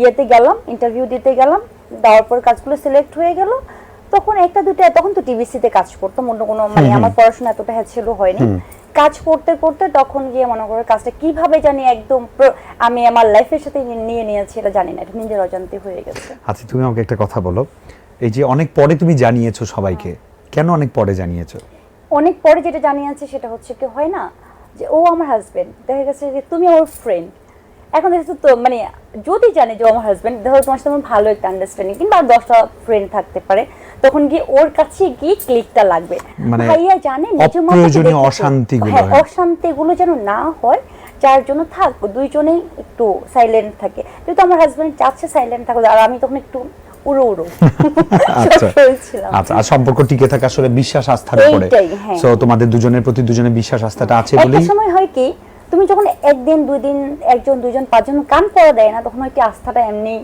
ইয়েতে গেলাম ইন্টারভিউ দিতে গেলাম দেওয়ার পর কাজগুলো সিলেক্ট হয়ে গেল। তখন একটা দুটো তখন তো টিভিসিতে কাজ করতাম অন্য কোনো মানে আমার পড়াশোনা এতটা ছিল হয়নি। কাজ করতে করতে তখন গিয়ে মনে করো কাজটা কীভাবে জানি একদম আমি আমার লাইফের সাথে নিয়ে- নিয়ে নিয়েছি এটা জানি না এটা নিজের অজান্তে হয়ে গেছে। আচ্ছা তুমি আমাকে একটা কথা বলো। এই যে অনেক পরে তুমি জানিয়েছো সবাইকে কেন অনেক পরে জানিয়েছো? অনেক পরে যেটা জানিয়েছে সেটা হচ্ছে কি হয় না? যে ও আমার হাজবেন্ড দেখা গেছে যে তুমি ওর ফ্রেন্ড এখন দেখছ তো মানে যদি জানে যে আমার হাজবেন্ড ধরো তোমার সাথে ভালো একটা আন্ডারস্ট্যান্ডিং কিংবা আর দশটা ফ্রেন্ড থাকতে পারে তখন গিয়ে ওর কাছে গিয়ে ক্লিকটা লাগবে মানে ভাইয়া জানে অপ্রয়োজনীয়। অশান্তিগুলো, হ্যাঁ হ্যাঁ। অশান্তিগুলো যেন না হয় যার জন্য থাক দুইজনেই একটু সাইলেন্ট থাকে কিন্তু আমার হাজবেন্ড চাচ্ছে সাইলেন্ট থাকবে আর আমি তখন একটু উড়ো উড়ো আচ্ছা আচ্ছা সম্পর্ক টিকে থাকে আসলে বিশ্বাস আস্থার উপরে হ্যাঁ। সো তোমাদের দুজনের প্রতি দুজনের বিশ্বাস আস্থাটা আছে বলেই সময় হয় কি তুমি যখন একদিন দুই দিন একজন দুইজন পাঁচজন কান পড়া দেয় না, তখন ওই আস্থাটা এমনি